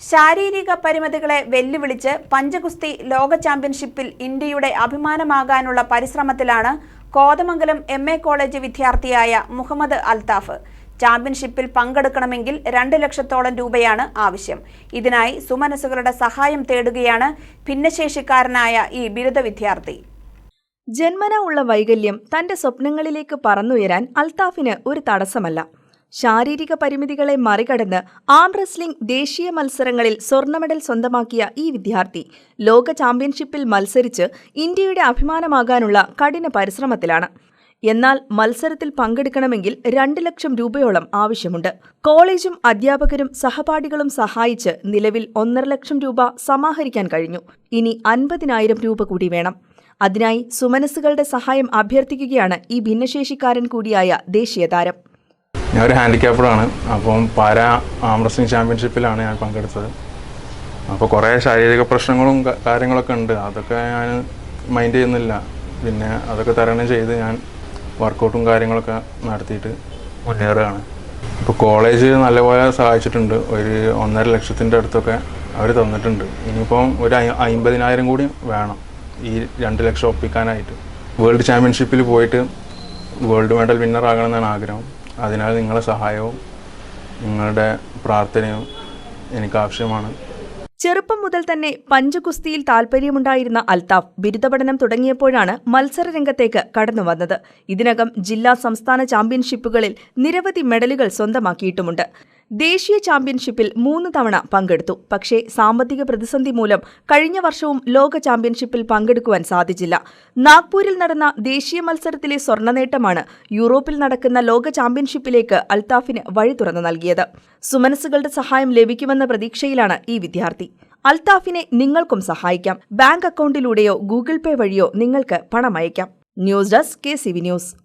ശാരീരിക പരിമിതികളെ വെല്ലുവിളിച്ച് പഞ്ചഗുസ്തി ലോക ചാമ്പ്യൻഷിപ്പിൽ ഇന്ത്യയുടെ അഭിമാനമാകാനുള്ള പരിശ്രമത്തിലാണ് കോതമംഗലം എം എ കോളേജ് വിദ്യാർത്ഥിയായ മുഹമ്മദ് അൽത്താഫ് ചാമ്പ്യൻഷിപ്പിൽ പങ്കെടുക്കണമെങ്കിൽ രണ്ട് ലക്ഷത്തോളം രൂപയാണ് ആവശ്യം. ഇതിനായി സുമനസുകളുടെ സഹായം തേടുകയാണ് ഭിന്നശേഷിക്കാരനായ ഈ ബിരുദ വിദ്യാർത്ഥി. ജന്മന ഉള്ള വൈകല്യം തന്റെ സ്വപ്നങ്ങളിലേക്ക് പറന്നുയരാൻ അൽത്താഫിന് ഒരു തടസ്സമല്ല. ശാരീരിക പരിമിതികളെ മറികടന്ന് ആം റെസ്ലിംഗ് ദേശീയ മത്സരങ്ങളിൽ സ്വർണ മെഡൽ സ്വന്തമാക്കിയ ഈ വിദ്യാർത്ഥി ലോക ചാമ്പ്യൻഷിപ്പിൽ മത്സരിച്ച് ഇന്ത്യയുടെ അഭിമാനമാകാനുള്ള കഠിന പരിശ്രമത്തിലാണ്. എന്നാൽ മത്സരത്തിൽ പങ്കെടുക്കണമെങ്കിൽ രണ്ട് ലക്ഷം രൂപയോളം ആവശ്യമുണ്ട്. കോളേജും അധ്യാപകരും സഹപാഠികളും സഹായിച്ച് നിലവിൽ ഒന്നര ലക്ഷം രൂപ സമാഹരിക്കാൻ കഴിഞ്ഞു. ഇനി അൻപതിനായിരം രൂപ കൂടി വേണം. അതിനായി സുമനസ്സുകളുടെ സഹായം അഭ്യർത്ഥിക്കുകയാണ് ഈ ഭിന്നശേഷിക്കാരൻ കൂടിയായ ദേശീയ താരം. ഞാൻ ഒരു ഹാൻഡിക്യാപ്ഡാണ് അപ്പം പാര ആംറസിംഗ് ചാമ്പ്യൻഷിപ്പിലാണ് ഞാൻ പങ്കെടുത്തത്. അപ്പോൾ കുറേ ശാരീരിക പ്രശ്നങ്ങളും കാര്യങ്ങളൊക്കെ ഉണ്ട്. അതൊക്കെ ഞാൻ മൈൻഡ് ചെയ്യുന്നില്ല. പിന്നെ അതൊക്കെ തരണം ചെയ്ത് ഞാൻ വർക്കൗട്ടും കാര്യങ്ങളൊക്കെ നടത്തിയിട്ട് മുന്നേറുകയാണ്. ഇപ്പോൾ കോളേജ് നല്ലപോലെ സഹായിച്ചിട്ടുണ്ട്. ഒരു ഒന്നര ലക്ഷത്തിന്റെ അടുത്തൊക്കെ അവർ തന്നിട്ടുണ്ട്. ഇനിയിപ്പം ഒരു അമ്പതിനായിരം കൂടി വേണം. ഈ രണ്ട് ലക്ഷം ഒപ്പിക്കാനായിട്ട്. വേൾഡ് ചാമ്പ്യൻഷിപ്പിൽ പോയിട്ട് വേൾഡ് മെഡൽ വിന്നർ ആകണമെന്നാണ് ആഗ്രഹം. അതിനാൽ നിങ്ങളുടെ സഹായവും നിങ്ങളുടെ പ്രാർത്ഥനയും എനിക്ക് ആവശ്യമാണ് ചെറുപ്പം മുതൽ തന്നെ പഞ്ചഗുസ്തിയിൽ താൽപര്യമുണ്ടായിരുന്ന അൽതാഫ് ബിരുദ പഠനം തുടങ്ങിയപ്പോഴാണ് മത്സരരംഗത്തേക്ക് കടന്നുവന്നത് ഇതിനകം ജില്ലാ സംസ്ഥാന ചാമ്പ്യൻഷിപ്പുകളിൽ നിരവധി മെഡലുകൾ സ്വന്തമാക്കിയിട്ടുമുണ്ട്. ദേശീയ ചാമ്പ്യൻഷിപ്പിൽ മൂന്ന് തവണ പങ്കെടുത്തു. പക്ഷേ സാമ്പത്തിക പ്രതിസന്ധി മൂലം കഴിഞ്ഞ വർഷവും ലോക ചാമ്പ്യൻഷിപ്പിൽ പങ്കെടുക്കുവാൻ സാധിച്ചില്ല. നാഗ്പൂരിൽ നടന്ന ദേശീയ മത്സരത്തിലെ സ്വർണ നേട്ടമാണ് യൂറോപ്പിൽ നടക്കുന്ന ലോക ചാമ്പ്യൻഷിപ്പിലേക്ക് അൽത്താഫിന് വഴി തുറന്നു നൽകിയത്. സുമനസ്സുകളുടെ സഹായം ലഭിക്കുമെന്ന പ്രതീക്ഷയിലാണ് ഈ വിദ്യാർത്ഥി. അൽത്താഫിനെ നിങ്ങൾക്കും സഹായിക്കാം. ബാങ്ക് അക്കൗണ്ടിലൂടെയോ ഗൂഗിൾ പേ വഴിയോ നിങ്ങൾക്ക് പണം അയക്കാം ന്യൂസ് ഡെസ്ക് കെ ന്യൂസ്.